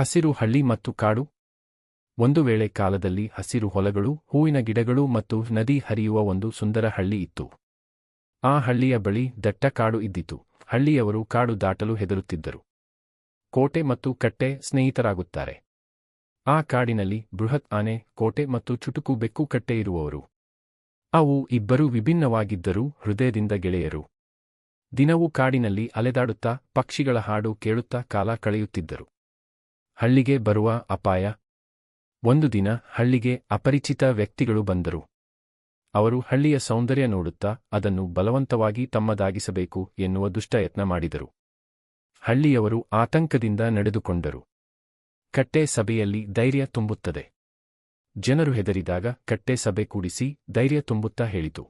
ಹಸಿರು ಹಳ್ಳಿ ಮತ್ತು ಕಾಡು. ಒಂದು ವೇಳೆ ಕಾಲದಲ್ಲಿ ಹಸಿರು ಹೊಲಗಳು, ಹೂವಿನ ಗಿಡಗಳು ಮತ್ತು ನದಿ ಹರಿಯುವ ಒಂದು ಸುಂದರ ಹಳ್ಳಿ ಇತ್ತು. ಆ ಹಳ್ಳಿಯ ಬಳಿ ದಟ್ಟ ಕಾಡು ಇದ್ದಿತು. ಹಳ್ಳಿಯವರು ಕಾಡು ದಾಟಲು ಹೆದರುತ್ತಿದ್ದರು. ಕೋಟೆ ಮತ್ತು ಕಟ್ಟೆ ಸ್ನೇಹಿತರಾಗುತ್ತಾರೆ. ಆ ಕಾಡಿನಲ್ಲಿ ಬೃಹತ್ ಆನೆ, ಕೋಟೆ ಮತ್ತು ಚುಟುಕು ಬೆಕ್ಕು ಕಟ್ಟೆ ಇರುವವರು. ಅವು ಇಬ್ಬರೂ ವಿಭಿನ್ನವಾಗಿದ್ದರೂ ಹೃದಯದಿಂದ ಗೆಳೆಯರು. ದಿನವೂ ಕಾಡಿನಲ್ಲಿ ಅಲೆದಾಡುತ್ತಾ, ಪಕ್ಷಿಗಳ ಹಾಡು ಕೇಳುತ್ತಾ ಕಾಲ ಕಳೆಯುತ್ತಿದ್ದರು. ಹಳ್ಳಿಗೆ ಬರುವ ಅಪಾಯ. ಒಂದು ದಿನ ಹಳ್ಳಿಗೆ ಅಪರಿಚಿತ ವ್ಯಕ್ತಿಗಳು ಬಂದರು. ಅವರು ಹಳ್ಳಿಯ ಸೌಂದರ್ಯ ನೋಡುತ್ತಾ ಅದನ್ನು ಬಲವಂತವಾಗಿ ತಮ್ಮದಾಗಿಸಬೇಕು ಎನ್ನುವ ದುಷ್ಟಯತ್ನ ಮಾಡಿದರು. ಹಳ್ಳಿಯವರು ಆತಂಕದಿಂದ ನಡೆದುಕೊಂಡರು. ಕಟ್ಟೆ ಸಭೆಯಲ್ಲಿ ಧೈರ್ಯ ತುಂಬುತ್ತದೆ. ಜನರು ಹೆದರಿದಾಗ ಕಟ್ಟೆ ಸಭೆ ಕೂಡಿಸಿ ಧೈರ್ಯ ತುಂಬುತ್ತಾ ಹೇಳಿತು.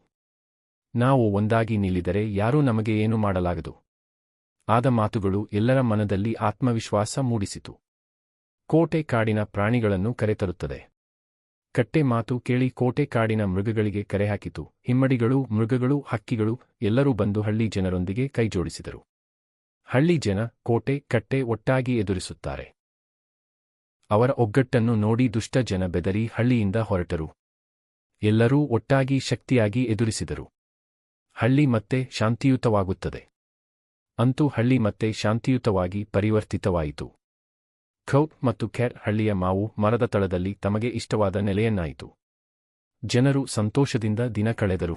ನಾವು ಒಂದಾಗಿ ನಿಲ್ಲಿದರೆ ಯಾರೂ ನಮಗೆ ಏನು ಮಾಡಲಾಗದು? ಆದ ಮಾತುಗಳು ಎಲ್ಲರ ಮನದಲ್ಲಿ ಆತ್ಮವಿಶ್ವಾಸ ಮೂಡಿಸಿತು. ಕೋಟೆ ಕಾಡಿನ ಪ್ರಾಣಿಗಳನ್ನು ಕರೆತರುತ್ತದೆ. ಕಟ್ಟೆ ಮಾತು ಕೇಳಿ ಕೋಟೆ ಕಾಡಿನ ಮೃಗಗಳಿಗೆ ಕರೆಹಾಕಿತು. ಹಿಮ್ಮಡಿಗಳು, ಮೃಗಗಳು, ಹಕ್ಕಿಗಳು ಎಲ್ಲರೂ ಬಂದು ಹಳ್ಳಿ ಜನರೊಂದಿಗೆ ಕೈಜೋಡಿಸಿದರು. ಹಳ್ಳಿ ಜನ ಕೋಟೆ, ಕಟ್ಟೆ ಒಟ್ಟಾಗಿ ಎದುರಿಸುತ್ತಾರೆ. ಅವರ ಒಗ್ಗಟ್ಟನ್ನು ನೋಡಿ ದುಷ್ಟ ಜನ ಬೆದರಿ ಹಳ್ಳಿಯಿಂದ ಹೊರಟರು. ಎಲ್ಲರೂ ಒಟ್ಟಾಗಿ ಶಕ್ತಿಯಾಗಿ ಎದುರಿಸಿದರು. ಹಳ್ಳಿ ಮತ್ತೆ ಶಾಂತಿಯುತವಾಗುತ್ತದೆ. ಅಂತೂ ಹಳ್ಳಿ ಮತ್ತೆ ಶಾಂತಿಯುತವಾಗಿ ಪರಿವರ್ತಿತವಾಯಿತು. ಖೌಟ್ ಮತ್ತು ಖೆರ್ ಹಳ್ಳಿಯ ಮಾವು ಮರದ ತಳದಲ್ಲಿ ತಮಗೆ ಇಷ್ಟವಾದ ನೆಲೆಯನ್ನಾಯಿತು. ಜನರು ಸಂತೋಷದಿಂದ ದಿನ ಕಳೆದರು.